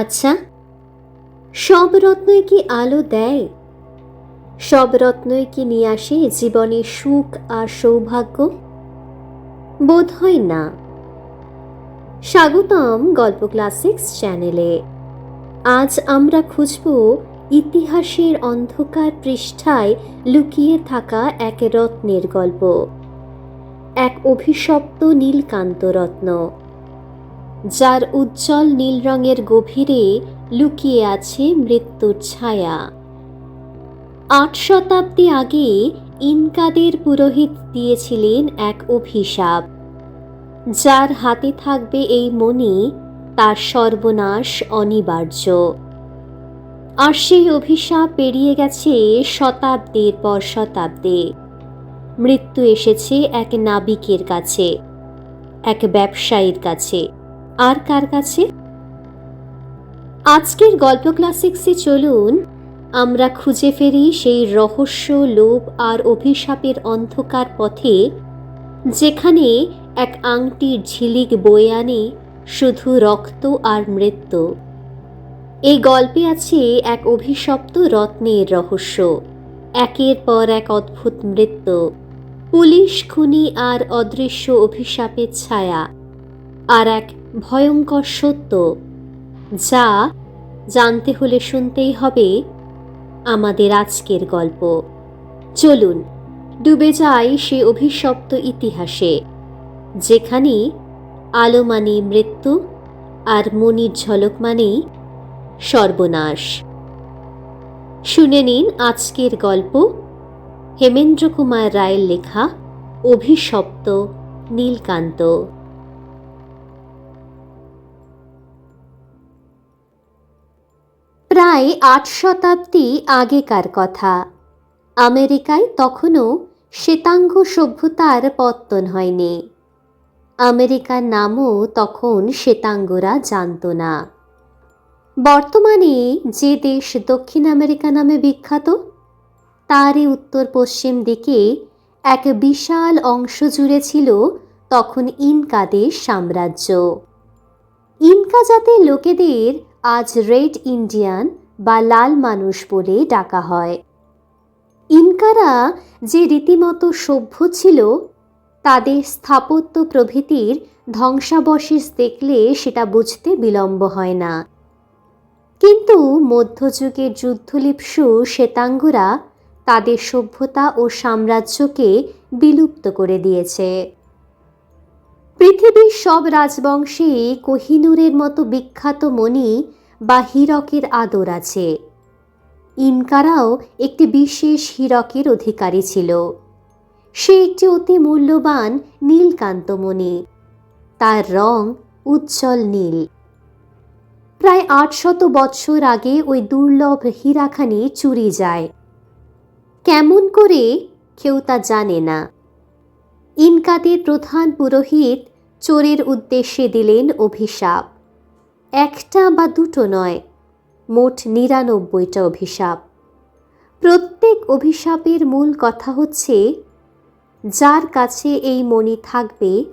আচ্ছা সব রত্নই কি আলো দেয়? সব রত্নই কি নিয়ে আসে জীবনে সুখ আর সৌভাগ্য? বোধ হয় না। স্বাগতম গল্প ক্লাসিক্স চ্যানেলে। আজ আমরা খুঁজব ইতিহাসের অন্ধকার পৃষ্ঠায় লুকিয়ে থাকা এক রত্নের গল্প। এক অভিশপ্ত নীলকান্ত রত্ন। যার উজ্জ্বল নীল রঙের গভীরে লুকিয়ে আছে মৃত্যুর ছায়া। আট শতাব্দী আগে ইনকাদের পুরোহিত দিয়েছিলেন এক অভিশাপ। যার হাতে থাকবে এই মণি, তার সর্বনাশ অনিবার্য। আর সেই অভিশাপ পেরিয়ে গেছে শতাব্দীর পর শতাব্দী। মৃত্যু এসেছে এক নাবিকের কাছে, এক ব্যবসায়ীর কাছে। আর কার কাছে? আজকের গল্প ক্লাসিক্সে চলুন, আমরা খুঁজে ফেরি সেই রহস্য, লোভ আর অভিশাপের অন্ধকার পথে, যেখানে এক আংটির ঝিলিক বয়ে আনে শুধু রক্ত আর মৃত্যু। এই গল্পে আছে এক অভিশপ্ত রত্নের রহস্য। একের পর এক অদ্ভুত মৃত্যু। পুলিশ, খুনি আর অদৃশ্য অভিশাপের ছায়া। আর এক ভয়ঙ্কর সত্য, যা জানতে হলে শুনতেই হবে আমাদের আজকের গল্প। চলুন, ডুবে যাই সে অভিশপ্ত ইতিহাসে, যেখানে আলো মানে মৃত্যু আর মনির ঝলক মানেই সর্বনাশ। শুনে নিন আজকের গল্প হেমেন্দ্র কুমার রায়ের লেখা অভিশপ্ত নীলকান্ত। প্রায় আট শতাব্দী আগেকার কথা। আমেরিকায় তখনও শ্বেতাঙ্গ সভ্যতার পত্তন হয়নি। আমেরিকার নামও তখন শ্বেতাঙ্গরা জানত না। বর্তমানে যে দেশ দক্ষিণ আমেরিকা নামে বিখ্যাত, তারই উত্তর পশ্চিম দিকে এক বিশাল অংশ জুড়ে ছিল তখন ইনকাদের সাম্রাজ্য। ইনকা জাতের লোকেদের আজ রেড ইন্ডিয়ান বা লাল মানুষ বলে ডাকা হয়। ইনকারা যে রীতিমতো সভ্য ছিল, তাদের স্থাপত্য প্রভৃতির ধ্বংসাবশেষ দেখলে সেটা বুঝতে বিলম্ব হয় না। কিন্তু মধ্যযুগের যুদ্ধলিপ্সু শ্বেতাঙ্গরা তাদের সভ্যতা ও সাম্রাজ্যকে বিলুপ্ত করে দিয়েছে। পৃথিবীর সব রাজবংশে কোহিনুরের মতো বিখ্যাত মণি বা হীরকের আদর আছে। ইনকারাও একটি বিশেষ হীরকের অধিকারী ছিল। সে একটি অতি মূল্যবান নীলকান্তমণি তার রং উজ্জ্বল নীল। প্রায় আটশত বৎসর আগে ওই দুর্লভ হীরাখানি চুরি যায়। কেমন করে কেউ তা জানে না। ইনকাদের প্রধান পুরোহিত চোরের উদ্দেশ্যে দিলেন অভিশাপ। একটা বা দুটো নয়, মোট নিরানব্বইটা অভিশাপ। প্রত্যেক অভিশাপের মূল কথা হচ্ছে, যার কাছে এই মণি থাকবে,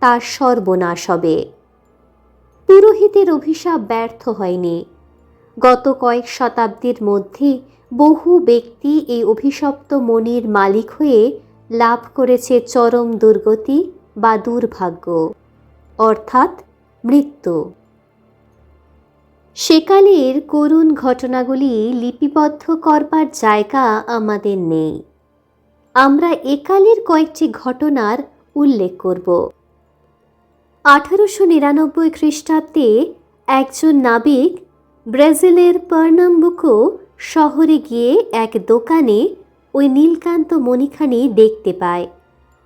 তার সর্বনাশ হবে। পুরোহিতের অভিশাপ ব্যর্থ হয়নি। গত কয়েক শতাব্দীর মধ্যে বহু ব্যক্তি এই অভিশপ্ত মণির মালিক হয়ে লাভ করেছে চরম দুর্গতি বা দুর্ভাগ্য, অর্থাৎ মৃত্যু। সেকালের করুণ ঘটনাগুলি লিপিবদ্ধ করবার জায়গা আমাদের নেই। আমরা একালের কয়েকটি ঘটনার উল্লেখ করব। আঠারোশো নিরানব্বই খ্রিস্টাব্দে একজন নাবিক ব্রাজিলের পার্নাম্বুকো শহরে গিয়ে এক দোকানে ওই নীলকান্ত মণিখানি দেখতে পায়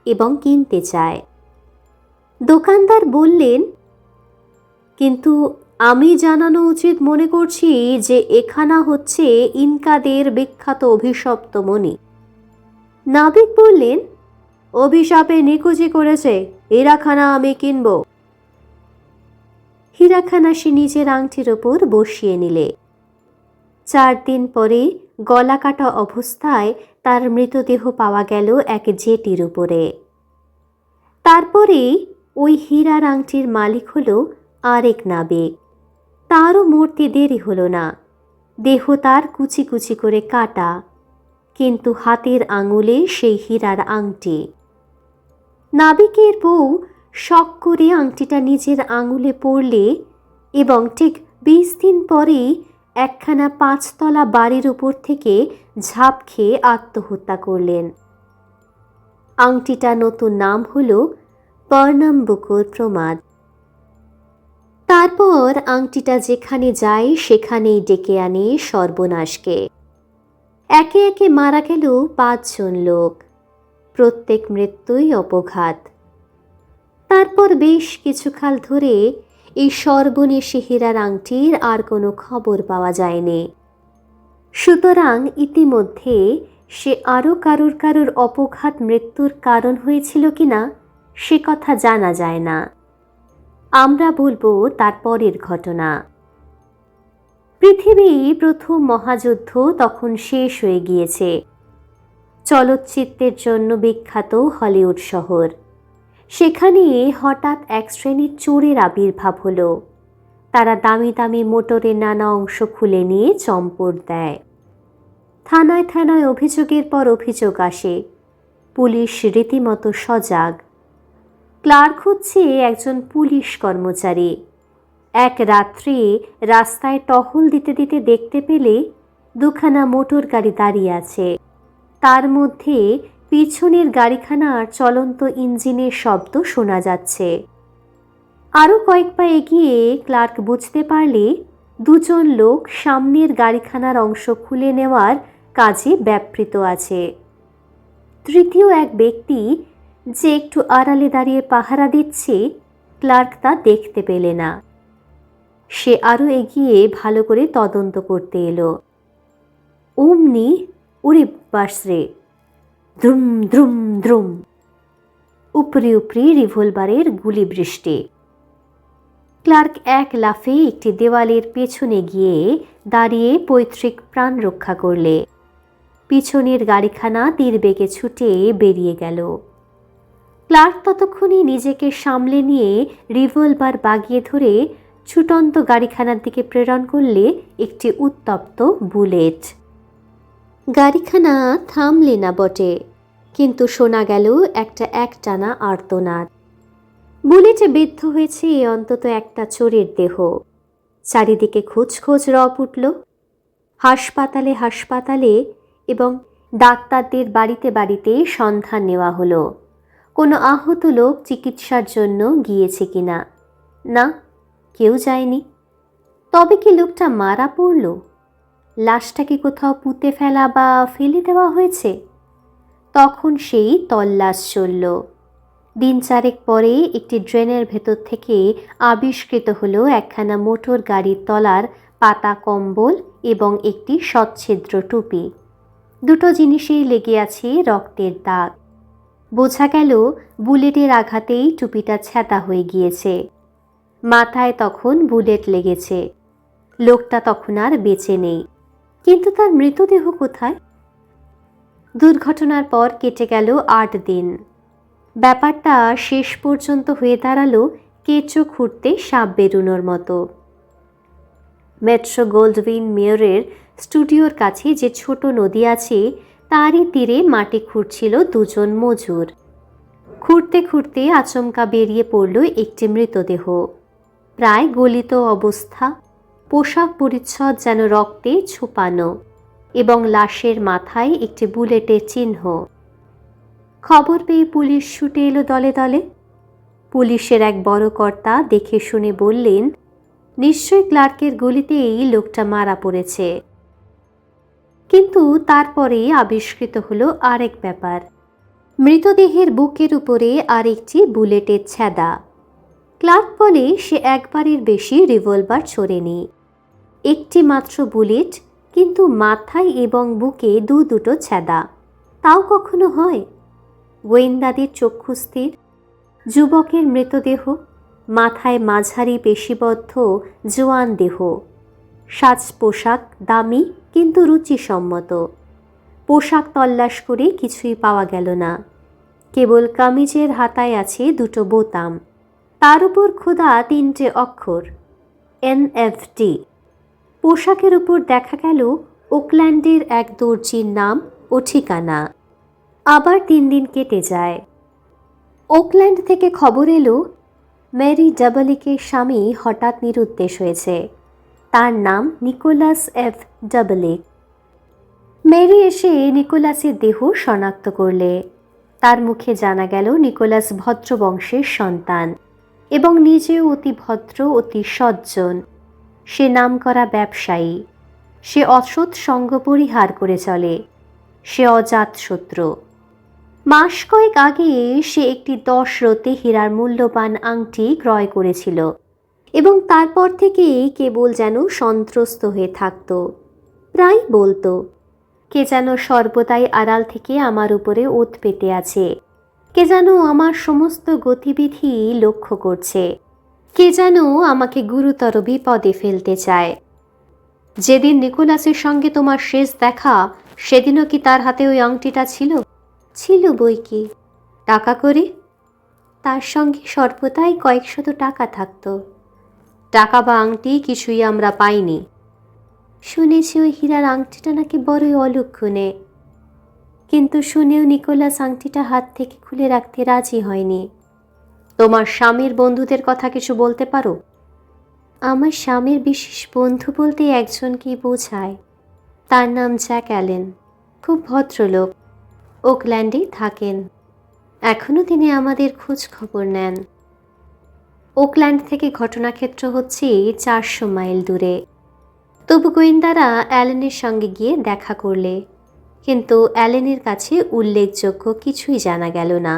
এবং কিনতে চায়। দোকানদার বললেন কিন্তু আমি জানানো উচিত মনে করছি যে এখানা হচ্ছে ইনকাদের বিখ্যাত অভিশপ্ত মণি। নাবিক বললেন, অভিশাপে নিকুচি করেছে, হীরাখানা আমি কিনব। হীরাখানা সে নিজের আংটির ওপর বসিয়ে নিলে। চার দিন পরে গলা কাটা অবস্থায় তার মৃতদেহ পাওয়া গেল এক জেটির উপরে। তারপরে ওই হীরার আংটির মালিক হল আরেক নাবিক। তারও মরতে দেরি হলো না। দেহ তার কুচি কুচি করে কাটা, কিন্তু হাতের আঙুলে সেই হীরার আংটি। নাবিকের বউ শখ করে আংটিটা নিজের আঙুলে পড়লে এবং ঠিক বিশ দিন পরেই একখানা পাঁচতলা বাড়ির উপর থেকে ঝাঁপ খেয়ে আত্মহত্যা করলেন। আংটিটা নতুন নাম হল পর্ণাম্বুকুর প্রমাদ। তারপর আংটিটা যেখানে যায়, সেখানেই ডেকে আনে সর্বনাশকে। একে একে মারা গেল পাঁচজন লোক। প্রত্যেক মৃত্যুই অপঘাত। তারপর বেশ কিছুকাল ধরে এই সর্বনেশে হীরার আংটির আর কোনো খবর পাওয়া যায়নি। সুতরাং ইতিমধ্যে সে আরও কারুর কারুর অপঘাত মৃত্যুর কারণ হয়েছিল কিনা, সে কথা জানা যায় না। আমরা বলব তার পরের ঘটনা। পৃথিবী প্রথম মহাযুদ্ধ তখন শেষ হয়ে গিয়েছে। চলচ্চিত্রের জন্য বিখ্যাত হলিউড শহর। সেখানে হঠাৎ এক শ্রেণির চোরের আবির্ভাব হলো। তারা দামি দামি মোটরের নানা অংশ খুলে নিয়ে চম্পট দেয়। থানায় থানায় অভিযোগের পর অভিযোগ আসে। পুলিশ রীতিমতো সজাগ। ক্লার্ক হচ্ছে একজন পুলিশ কর্মচারী। এক রাত্রে রাস্তায় টহল দিতে দিতে দেখতে পেলে দুখানা মোটর গাড়ি দাঁড়িয়ে আছে। তার মধ্যে পিছনের গাড়িখানার চলন্ত ইঞ্জিনের শব্দ শোনা যাচ্ছে। আরও কয়েক পা এগিয়ে ক্লার্ক বুঝতে পারলে দুজন লোক সামনের গাড়িখানার অংশ খুলে নেওয়ার কাজে ব্যাপৃত আছে। তৃতীয় এক ব্যক্তি যে একটু আড়ালে দাঁড়িয়ে পাহারা দিচ্ছে, ক্লার্ক তা দেখতে পেলে না। সে আরও এগিয়ে ভালো করে তদন্ত করতে এলো। অমনি, উড়ে বাসরে দ্রুম দ্রুম দ্রুম। উপরি উপরি রিভলভারের গুলি বৃষ্টি। ক্লার্ক এক লাফে একটি দেওয়ালের পেছনে গিয়ে দাঁড়িয়ে পৈতৃক প্রাণ রক্ষা করলে। পিছনের গাড়িখানা তীর বেগে ছুটে বেরিয়ে গেল। ক্লার্ক ততক্ষণে নিজেকে সামলে নিয়ে রিভলভার বাগিয়ে ধরে ছুটন্ত গাড়িখানার দিকে প্রেরণ করলে একটি উত্তপ্ত বুলেট। গাড়িখানা থামলে না বটে, কিন্তু শোনা গেল একটা একটানা আর্তনাদ। বুলেটে বিদ্ধ হয়েছে অন্তত একটা চোরের দেহ। চারিদিকে খোঁজ খোঁজ রব উঠল। হাসপাতালে হাসপাতালে এবং ডাক্তারদের বাড়িতে বাড়িতে সন্ধান নেওয়া হলো। কোনো আহত লোক চিকিৎসার জন্য গিয়েছে কিনা না? কেউ যায়নি। তবে কি লোকটা মারা পড়ল? লাশটাকে কোথাও পুঁতে ফেলা বা ফেলে দেওয়া হয়েছে? তখন সেই তল্লাশ চলল। দিন চারেক পরে একটি ড্রেনের ভেতর থেকে আবিষ্কৃত হলো একখানা মোটর গাড়ির তলার পাতা কম্বল এবং একটি সচ্ছিদ্র টুপি। দুটো জিনিসেই লেগে আছে রক্তের দাগ। বোঝা গেল বুলেটের আঘাতেই টুপিটা ছ্যাতা হয়ে গিয়েছে। মাথায় তখন বুলেট লেগেছে। লোকটা তখন আর বেঁচে নেই। কিন্তু তার মৃতদেহ কোথায়? দুর্ঘটনার পর কেটে গেল আট দিন। ব্যাপারটা শেষ পর্যন্ত হয়ে দাঁড়াল কেঁচো খুঁড়তে সাপ বেরুনোর মতো। মেট্রো গোল্ডউইন মেয়রের স্টুডিওর কাছে যে ছোট নদী আছে তারই তীরে মাটি খুঁড়ছিল দুজন মজুর। খুঁড়তে খুঁড়তে আচমকা বেরিয়ে পড়ল একটি মৃতদেহ। প্রায় গলিত অবস্থা, পোশাক পরিচ্ছদ যেন রক্তে ছুপানো এবং লাশের মাথায় একটি বুলেটের চিহ্ন। খবর পেয়ে পুলিশ ছুটে এলো দলে দলে। পুলিশের এক বড় কর্তা দেখে শুনে বললেন নিশ্চয় ক্লার্কের গলিতে এই লোকটা মারা পড়েছে। কিন্তু তারপরে আবিষ্কৃত হলো আরেক ব্যাপার। মৃতদেহের বুকের উপরে আরেকটি বুলেটের ছ্যাদা ক্লার্ক বলে সে একবারের বেশি রিভলভার ছোড়েনি। একটি মাত্র বুলেট, কিন্তু মাথায় এবং বুকে দু দুটো ছ্যাদা তাও কখনো হয়? গোয়েন্দাদের চক্ষু স্থির, যুবকের মৃতদেহ, মাথায় মাঝারি পেশিবদ্ধ জোয়ান দেহ। সাজ পোশাক দামি কিন্তু রুচিসম্মত। পোশাক তল্লাশ করে কিছুই পাওয়া গেল না। কেবল কামিজের হাতায় আছে দুটো বোতাম। তার উপর খোদা তিনটে অক্ষর এনএফটি পোশাকের উপর দেখা গেল ওকল্যান্ডের এক দর্জির নাম ও ঠিকানা। আবার তিন দিন কেটে যায়। ওকল্যান্ড থেকে খবর এলো ম্যারি ডাবলিকের স্বামী হঠাৎ নিরুদ্দেশ হয়েছে। তার নাম নিকোলাস এফ ডাবলিক মেরি এসে নিকোলাসের দেহ শনাক্ত করলে। তার মুখে জানা গেল নিকোলাস ভদ্রবংশের সন্তান এবং নিজেও অতি ভদ্র, অতি সজ্জন। সে নামকরা ব্যবসায়ী। সে অসৎ সঙ্গ পরিহার করে চলে। সে অজাত শত্রু। মাস কয়েক আগে সে একটি দশ রতে হীরার মূল্যবান আংটি ক্রয় করেছিল। এবং তারপর থেকে কেবল যেন সন্ত্রস্ত হয়ে থাকত। প্রায় বলতো, কে যেন সর্বদাই আড়াল থেকে আমার উপরে ওত পেতে আছে। কে যেন আমার সমস্ত গতিবিধি লক্ষ্য করছে। কে যেন আমাকে গুরুতর বিপদে ফেলতে চায়। যেদিন নিকোলাসের সঙ্গে তোমার শেষ দেখা, সেদিনও কি তার হাতে ওই আংটিটা ছিল? ছিল বই কি? টাকা করে? তার সঙ্গে সর্বদাই কয়েকশত টাকা থাকতো। টাকা বা আংটি কিছুই আমরা পাইনি। শুনেছি ওই হীরার আংটিটা নাকি বড়ই অলক্ষণে কিন্তু শুনেও নিকোলাস আংটিটা হাত থেকে খুলে রাখতে রাজি হয়নি। তোমার স্বামীর বন্ধুদের কথা কিছু বলতে পারো? আমার স্বামীর বিশেষ বন্ধু বলতে একজনকেই বোঝায়? তার নাম জ্যাক অ্যালেন। খুব ভদ্রলোক। ওকল্যান্ডেই থাকেন। এখনও তিনি আমাদের খোঁজ খবর নেন। ওকল্যান্ড থেকে ঘটনাক্ষেত্র হচ্ছে চারশো মাইল দূরে। তবু গোয়েন্দারা অ্যালেনের সঙ্গে গিয়ে দেখা করলে। কিন্তু অ্যালেনের কাছে উল্লেখযোগ্য কিছুই জানা গেল না।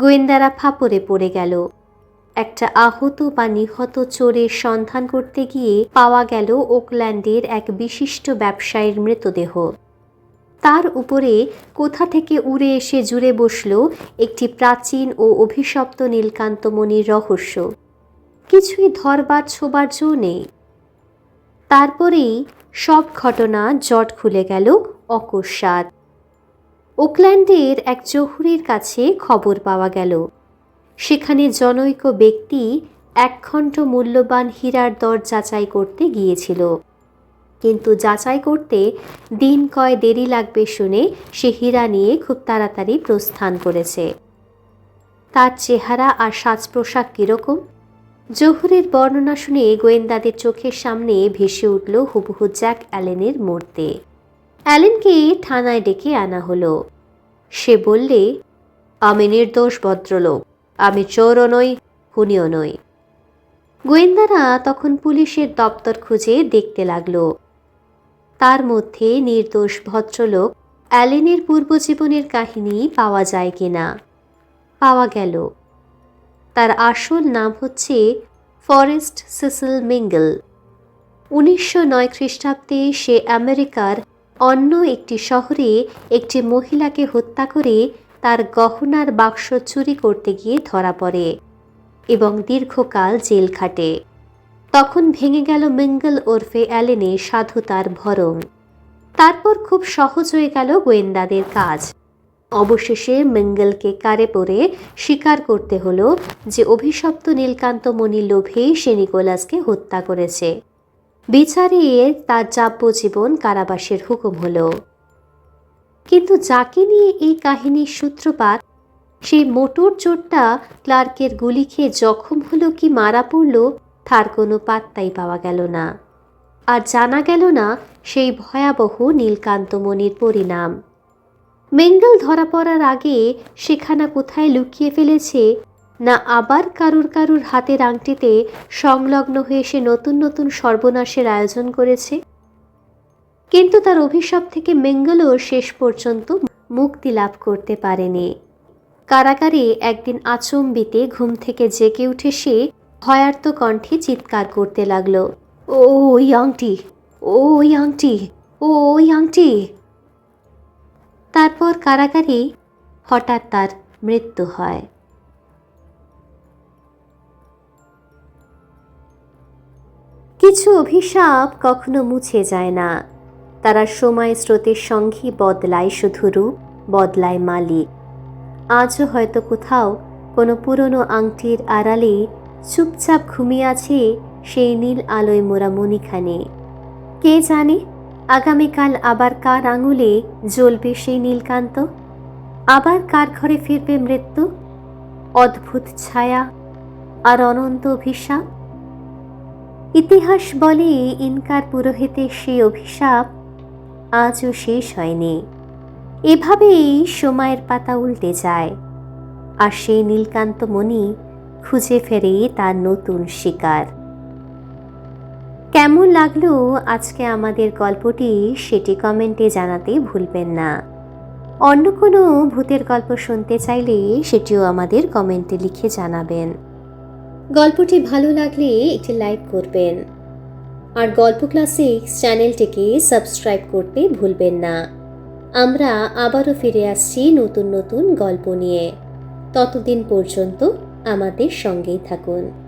গোয়েন্দারা ফাপড়ে পড়ে গেল। একটা আহত বা নিহত চোরের সন্ধান করতে গিয়ে পাওয়া গেল ওকল্যান্ডের এক বিশিষ্ট ব্যবসায়ীর মৃতদেহ। তার উপরে কোথা থেকে উড়ে এসে জুড়ে বসল একটি প্রাচীন ও অভিশপ্ত নীলকান্তমণির রহস্য। কিছুই ধরবার ছোবার জো নেই। তারপরেই সব ঘটনা জট খুলে গেল অকস্মাৎ। ওকল্যান্ডের এক জহুরির কাছে খবর পাওয়া গেল। সেখানে জনৈক ব্যক্তি একখণ্ড মূল্যবান হীরার দর যাচাই করতে গিয়েছিল। কিন্তু যাচাই করতে দিন কয় দেরি লাগবে শুনে সে হীরা নিয়ে খুব তাড়াতাড়ি প্রস্থান করেছে। তার চেহারা আর সাজ পোশাক কীরকম? জহুরের বর্ণনা শুনে গোয়েন্দাদের চোখের সামনে ভেসে উঠল হুবহু জ্যাক অ্যালেনের মূর্তি। অ্যালেনকে থানায় ডেকে আনা হলো। সে বললে, আমি নির্দোষ ভদ্রলোক। আমি চোরও নই, খুনিও নই। গোয়েন্দারা তখন পুলিশের দপ্তর খুঁজে দেখতে লাগল। তার মধ্যে নির্দোষ ভদ্রলোক অ্যালেনের পূর্বজীবনের কাহিনী পাওয়া যায় কিনা? পাওয়া গেল। তার আসল নাম হচ্ছে ফরেস্ট সিসিল মিঙ্গল। উনিশশো নয় খ্রিস্টাব্দে সে আমেরিকার অন্য একটি শহরে একটি মহিলাকে হত্যা করে তার গহনার বাক্স চুরি করতে গিয়ে ধরা পড়ে এবং দীর্ঘকাল জেল খাটে। তখন ভেঙে গেল মিঙ্গল ওরফে অ্যালেনে সাধুতার ভরং তারপর খুব সহজ হয়ে গেল গোয়েন্দাদের কাজ। অবশেষে মিঙ্গলকে কারে পরে স্বীকার করতে হলো যে অভিশপ্ত নীলকান্ত মণি লোভে সে নিকোলাসকে হত্যা করেছে। বিচারে তার যাবজ্জীবন কারাবাসের হুকুম হলো। কিন্তু যাকে নিয়ে এই কাহিনীর সূত্রপাত, সেই মোটর চোরটা ক্লার্কের গুলি খেয়ে জখম হলো কি মারা পড়ল তার কোনো পাত্তাই পাওয়া গেল না। আর জানা গেল না সেই ভয়াবহ নীলকান্তমণির পরিণাম। মেঙ্গল ধরা পড়ার আগে সেখানা কোথায় লুকিয়ে ফেলেছে, না আবার কারুর কারুর হাতের আংটিতে সংলগ্ন হয়ে সে নতুন নতুন সর্বনাশের আয়োজন করেছে? কিন্তু তার অভিশাপ থেকে মেঙ্গলও শেষ পর্যন্ত মুক্তি লাভ করতে পারেনি। কারাগারে একদিন আচম্বিতে ঘুম থেকে জেগে উঠে সে ভয়ার্ত কণ্ঠে চিৎকার করতে লাগল। ও, ওই আংটি! ও, ওই আংটি! ও, ওই আংটি! তারপর কারাগারে হঠাৎ তার মৃত্যু হয়। কিছু অভিশাপ কখনো মুছে যায় না। তারা সময় স্রোতের সঙ্গে বদলায় শুধু রূপ, বদলায় মালিক। আজও হয়তো কোথাও কোনো পুরনো আংটির আড়ালে চুপচাপ ঘুমিয়ে আছে সেই নীল আলোয় মোরা মণিখানে। কে জানে আগামীকাল আবার কার আঙুলে জ্বলবে সেই নীলকান্ত? আবার কার ঘরে ফিরবে মৃত্যু? অদ্ভুত ছায়া আর অনন্ত অভিশাপ? ইতিহাস বলে ইনকার পুরোহিতের সেই অভিশাপ আজও শেষ হয়নি। এভাবেই সময়ের পাতা উল্টে যায়। আর সেই নীলকান্ত মণি খুঁজে ফেরে তার নতুন শিকার। কেমন লাগল আজকে আমাদের গল্পটি সেটি কমেন্টে জানাতে ভুলবেন না। অন্য কোনো ভূতের গল্প শুনতে চাইলে সেটিও আমাদের কমেন্টে লিখে জানাবেন। গল্পটি ভালো লাগলে একটি লাইক করবেন। আর গল্প ক্লাসিক্স চ্যানেলটিকে সাবস্ক্রাইব করতে ভুলবেন না। আমরা আবারও ফিরে আসছি নতুন নতুন গল্প নিয়ে। ততদিন পর্যন্ত আমাদের সঙ্গেই থাকুন।